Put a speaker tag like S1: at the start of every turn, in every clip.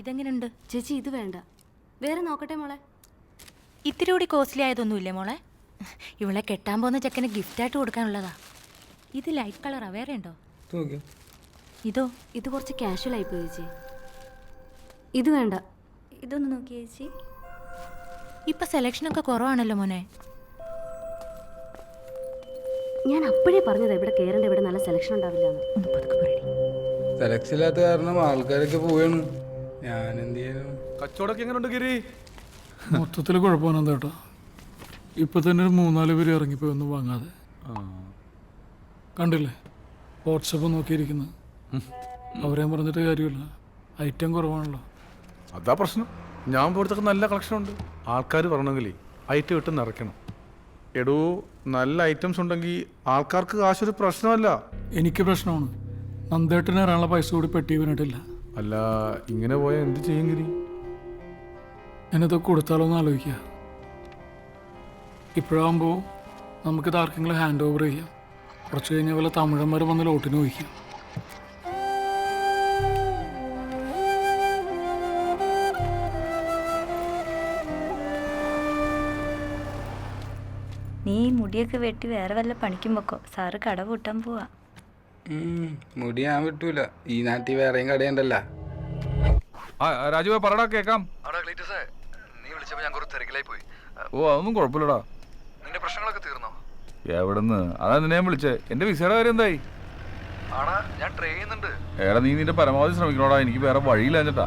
S1: ഇതെങ്ങനെയുണ്ട്
S2: ചേച്ചി ഇത് വേണ്ട. വേറെ നോക്കട്ടെ മോളെ?
S1: ഇത്തിരി കൂടി കോസ്റ്റ്ലി ആയതൊന്നുമില്ലേ മോളെ? ഇവളെ കെട്ടാൻ പോകുന്ന ചെക്കന് ഗിഫ്റ്റായിട്ട് കൊടുക്കാനുള്ളതാ. ഇത് ലൈറ്റ് കളറാ വേറെ ഉണ്ടോ?
S3: നോക്കിയോ
S1: ഇതോ?
S2: ഇത് കുറച്ച് കാഷ്വൽ ആയിപ്പോയി ചേച്ചി. ഇത് വേണ്ട.
S4: ഇതൊന്ന് നോക്കി ചേച്ചി.
S1: ഇപ്പൊ സെലക്ഷനൊക്കെ കുറവാണല്ലോ മോനെ.
S2: ഞാൻ അപ്പോഴേ പറഞ്ഞത് ഇവിടെ കേറേണ്ട ഇവിടെ നല്ല സെലക്ഷൻ ഉണ്ടാവില്ല
S3: സെലക്ഷൻ ഇല്ലാത്ത കാരണം ആൾക്കാരൊക്കെ പോവാണ്. ഞാൻ എന്ത് ചെയ്യാനും
S5: കച്ചവടമൊക്കെ എങ്ങനെയുണ്ട് ഗിരി?
S6: മൊത്തത്തിൽ കുഴപ്പമൊന്നും കേട്ടോ. ഇപ്പൊ തന്നെ ഒരു മൂന്നാൽ പേര് ഇറങ്ങിപ്പോയി ഒന്നും വാങ്ങാതെ. കണ്ടില്ലേ? വാട്സപ്പ് നോക്കിയിരിക്കുന്നു. അവരെ പറഞ്ഞിട്ട് കാര്യമില്ല. ഐറ്റം കുറവാണല്ലോ.
S5: അതാ പ്രശ്നം. ഞാൻ പോലത്തൊക്കെ നല്ല കളക്ഷൻ ഉണ്ട്. ആൾക്കാർ പറഞ്ഞെങ്കിൽ ഐറ്റം ഇട്ട് നിറയ്ക്കണം. എടോ നല്ല ഐറ്റംസ് ഉണ്ടെങ്കിൽ ആൾക്കാർക്ക് കാശൊരു പ്രശ്നമല്ല.
S6: എനിക്ക് പ്രശ്നമാണ്. നന്ദേട്ടന് ഇറാനുള്ള പൈസ കൂടി പെട്ടി വീണിട്ടില്ല
S5: അല്ല ഇങ്ങനെ പോയാൽ എന്ത് ചെയ്യും ഗിരി?
S6: എന്നതൊക്കെ കൊടുത്താലോ എന്ന് ആലോചിക്കുക. ഇപ്പോഴാകുമ്പോൾ നമുക്ക് ആർക്കെങ്കിലും ഹാൻഡ് ഓവർ ചെയ്യാം. കുറച്ച് കഴിഞ്ഞ പോലെ തമിഴന്മാർ വന്ന് ലോട്ടിന് വഹിക്കാം
S4: നീ മുടിയൊക്കെ വെട്ടി വേറെ വല്ല പണിക്കും വെക്കോ. സാറ് കട പൂട്ടാൻ പോവാ.
S3: മുടി ഞാൻ വിട്ടൂല. ഈ നാട്ടിൽ വേറെയും കടയുണ്ടല്ലോ.
S5: ആ രാജുവേ പറടാ കേക്കാം.
S7: നീ വിളിച്ചപ്പോ ഞാൻ കുറച്ച് തിരക്കിലായി പോയി.
S5: ഓ അതൊന്നും കുഴപ്പമില്ലടാ.
S7: നിന്റെ പ്രശ്നങ്ങളൊക്കെ തീർന്നോ?
S5: എവിടുന്ന്? അതാ നിന്നെ ഞാൻ വിളിച്ചേ. എന്റെ വിസയുടെ കാര്യം എന്തായി?
S7: ആടാ ഞാൻ ട്രൈ ചെയ്യുന്നുണ്ട്.
S5: എടാ നീ നിന്റെ പരമാവധി ശ്രമിക്കണോടാ. എനിക്ക് വേറെ വഴിയില്ല ചേട്ടാ.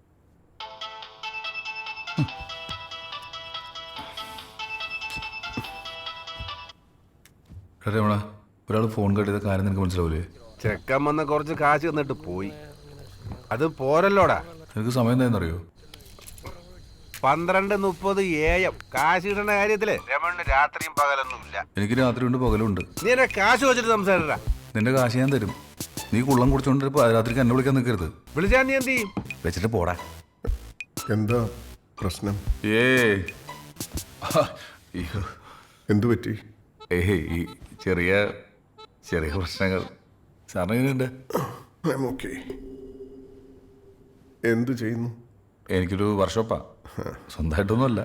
S5: രമണ ഒരാൾ ഫോൺ കട്ട് ചെയ്ത കാര്യം നിനക്ക് മനസ്സിലാവൂലേ?
S8: ചെക്കൻ വന്ന കുറച്ച് കാശ് തന്നിട്ട് പോയി. അത് പോരല്ലോടാ.
S5: നിനക്ക് സമയം എന്തായെന്നറിയോ
S8: പന്ത്രണ്ട് മുപ്പത് ഏയം കാശ് കിട്ടണ കാര്യത്തിൽ രമണിന് രാത്രിയും പകലൊന്നുമില്ല.
S5: എനിക്ക് രാത്രി ഉണ്ട് പകലുണ്ട്
S8: നീ എന്നെ കാശ് വെച്ചിട്ട് സംസാരിടാ
S5: നിന്റെ കാശ് ഞാൻ തരും. നീ കുള്ളം കുടിച്ചോണ്ടിരിപ്പോ രാത്രിക്ക് എന്നെ വിളിക്കാൻ നിൽക്കരുത്
S8: വിളിച്ചാ നീ എന്ത് ചെയ്യും?
S5: വെച്ചിട്ട് പോടാ.
S9: എന്താ പ്രശ്നം?
S5: ഏ അയ്യോ
S9: എന്തു പറ്റി?
S5: ഏയ് ഈ ചെറിയ ചെറിയ പ്രശ്നങ്ങൾ. സാറിന് എങ്ങനെയുണ്ട്?
S9: ഓക്കെ എന്തു ചെയ്യുന്നു?
S5: എനിക്കൊരു വർഷോപ്പാ സ്വന്തമായിട്ടൊന്നുമല്ല.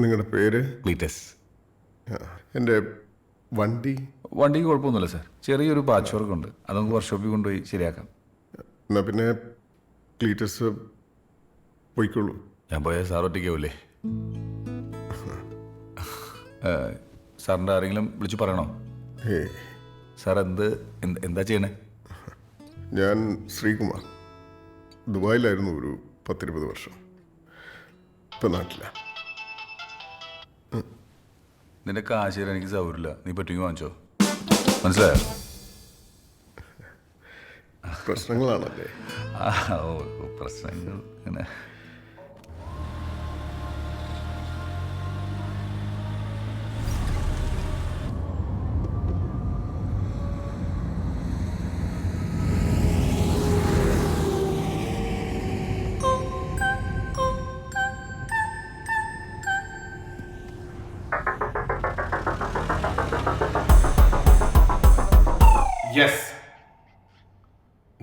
S9: നിങ്ങളുടെ പേര്?
S5: ക്ലീറ്റസ്
S9: ആ, എന്റെ വണ്ടി?
S5: വണ്ടിക്ക് കുഴപ്പമൊന്നുമില്ല സാർ. ചെറിയൊരു പാച്ച് വർക്ക് ഉണ്ട് അത് നമുക്ക് വർക്ക്ഷോപ്പിൽ കൊണ്ടുപോയി ശരിയാക്കാം.
S9: എന്നാ പിന്നെ ക്ലീറ്റസ് പോയിക്കോളൂ
S5: ഞാൻ പോയാൽ സാർ ഒറ്റയ്ക്കാവൂലേ? സാറിന്റെ ആരെങ്കിലും വിളിച്ചു പറയണോ?
S9: ഹേ.
S5: സാർ എന്ത് എന്ത്- എന്താ ചെയ്യണേ?
S9: ഞാൻ ശ്രീകുമാർ. ദുബായിലായിരുന്നു ഒരു പത്തിരുപത് വർഷം. ഇപ്പം നാട്ടിലാണ്
S5: നിന്റെ കാശ് എനിക്ക് സൗകര്യമില്ല. നീ പറ്റുമെങ്കിൽ വാങ്ങിച്ചോ. മനസ്സിലായോ?
S9: പ്രശ്നങ്ങളാണല്ലേ?
S5: ആ, ഓ ഓ, പ്രശ്നങ്ങൾ. ഇങ്ങനെ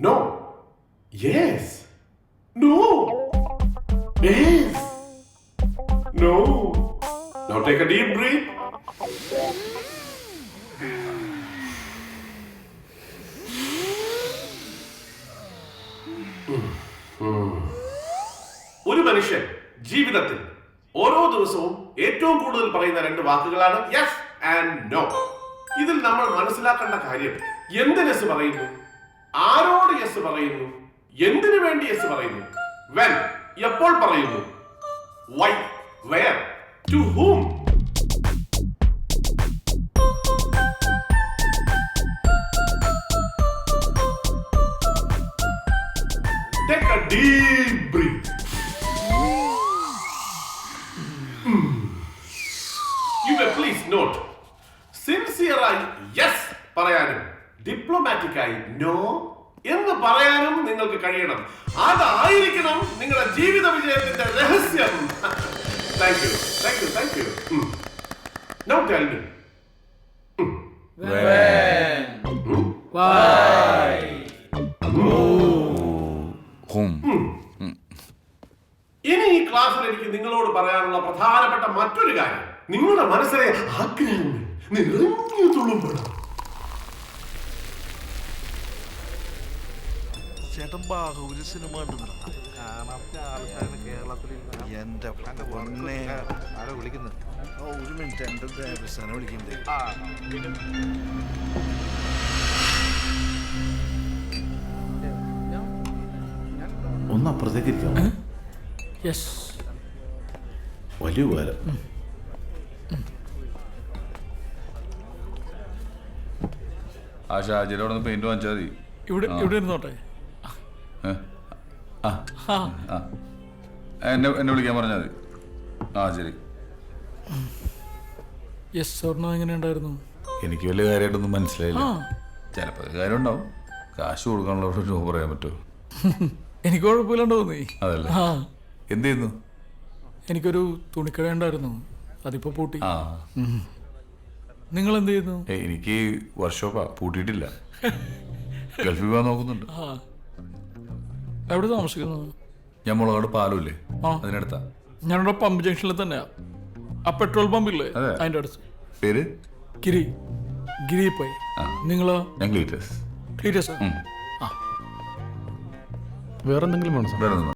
S10: No. Yes. No. Yes. No. Now take a deep breath. ഒരു മനുഷ്യൻ ജീവിതത്തിൽ ഓരോ ദിവസവും ഏറ്റവും കൂടുതൽ പറയുന്ന രണ്ട് വാക്കുകളാണ് യെസ് ആൻഡ് നോ ഇതിൽ നമ്മൾ മനസ്സിലാക്കേണ്ട കാര്യം എന്ത് യെസ് പറയുന്നു ആരോട് യെസ് പറയുന്നു? എന്തിനു വേണ്ടി യെസ് പറയുന്നു? വെൻ എപ്പോൾ പറയുന്നു? Why where to whom diplomatic ആയി നോ പറയാനും നിങ്ങൾക്ക് കഴിയണം. അതായിരിക്കണം നിങ്ങളുടെ ജീവിത വിജയത്തിന്റെ രഹസ്യം. Thank you thank you thank you now tell me ഇനി ഈ ക്ലാസ്സിൽ എനിക്ക് നിങ്ങളോട് പറയാനുള്ള പ്രധാനപ്പെട്ട മറ്റൊരു കാര്യം. നിങ്ങളുടെ മനസ്സിലെ ആഗ്രഹങ്ങൾ നിറഞ്ഞു തുളുമ്പണം
S7: ചേട്ടൻ ബാഹുബലി സിനിമ എന്റെ പൊന്നെ. ആരോ വിളിക്കുന്നു? ഒരു മിനിറ്റ് എന്റെ ദേവസ്ഥാനം വിളിക്കണ്ടേ.
S11: ഒന്ന് അപ്പുറത്തേക്ക് ഇരിക്കാം
S6: യെസ്
S11: വലിയ ഉപകാരം.
S5: ആ ഷാജിയുടെ അവിടെ നിന്ന് പെയിന്റ് വാങ്ങിച്ചാൽ മതി.
S6: ഇവിടെ ഇവിടെ ഇരുന്നോട്ടെ.
S5: എന്നെ എന്നെ വിളിക്കാൻ പറഞ്ഞാൽ മതി. ആ ശരി.
S6: യെസ് സ്വർണം എങ്ങനെ ഉണ്ടായിരുന്നു
S5: എനിക്ക് വലിയ കാര്യമായിട്ടൊന്നും മനസ്സിലായില്ല.
S6: ആ.
S5: ചിലപ്പോൾ കാര്യം ഉണ്ടാവും കാശ് കൊടുക്കാനുള്ള രൂപ പറയാൻ പറ്റുമോ?
S6: എനിക്ക് കുഴപ്പമില്ലാണ്ട് തോന്നി.
S5: അതല്ലേ?
S6: ആ.
S5: എന്ത് ചെയ്യുന്നു?
S6: എനിക്കൊരു തുണിക്കട ഉണ്ടായിരുന്നു. അതിപ്പോ പൂട്ടി.
S5: ആ.
S6: നിങ്ങൾ എന്ത് ചെയ്യുന്നു?
S5: എനിക്ക് വർക്ക്ഷോപ്പാ പൂട്ടിയിട്ടില്ല. ഗൾഫിൽ പോകാൻ നോക്കുന്നുണ്ട്.
S6: ആ. എവിടെ താമസിക്കുന്നത്?
S5: ഞാൻ മുളകാട് പാലുമില്ലേ
S6: ആ.
S5: അതിനടുത്താ.
S6: ഞാനിവിടെ പമ്പ് ജംഗ്ഷനിൽ തന്നെയാ. ആ പെട്രോൾ പമ്പില്ലേ
S5: അതെ.
S6: അതിന്റെ അടുത്ത്.
S5: പേര്?
S6: ഗിരി. ഗിരി പോയി
S5: ആ.
S6: നിങ്ങളോ?
S5: ഞാൻ ക്ലീറ്റസ്
S6: ക്ലീരിയസ്
S5: ഉം.
S6: ആ.
S12: വേറെ എന്തെങ്കിലും വേണം സാർ?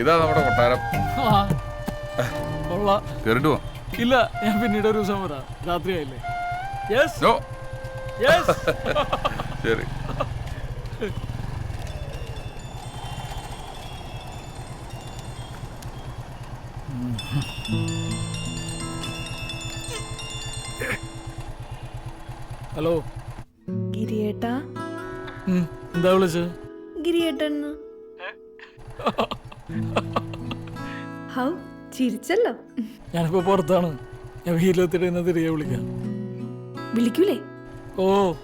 S5: ഇതാ നമ്മുടെ കൊട്ടാരം. കേറിട്ട്
S6: ഇല്ല ഞാൻ പിന്നീട് ഒരു ദിവസം വരാം. രാത്രിയായില്ലേ യെസ്
S5: നോ
S6: യെസ്
S5: ശരി.
S6: ഹലോ
S13: ഗിരിയേട്ടാ.
S6: എന്താ വിളിച്ചത്?
S13: ഗിരിയേട്ടൻ. ഹൗ ചിരിച്ചല്ലോ.
S6: ഞാനിപ്പോ പുറത്താണ്. ഞാൻ വീട്ടിലെത്തിട്ട് തിരികെ വിളിക്കാം.
S13: വിളിക്കൂലേ?
S6: ഓ.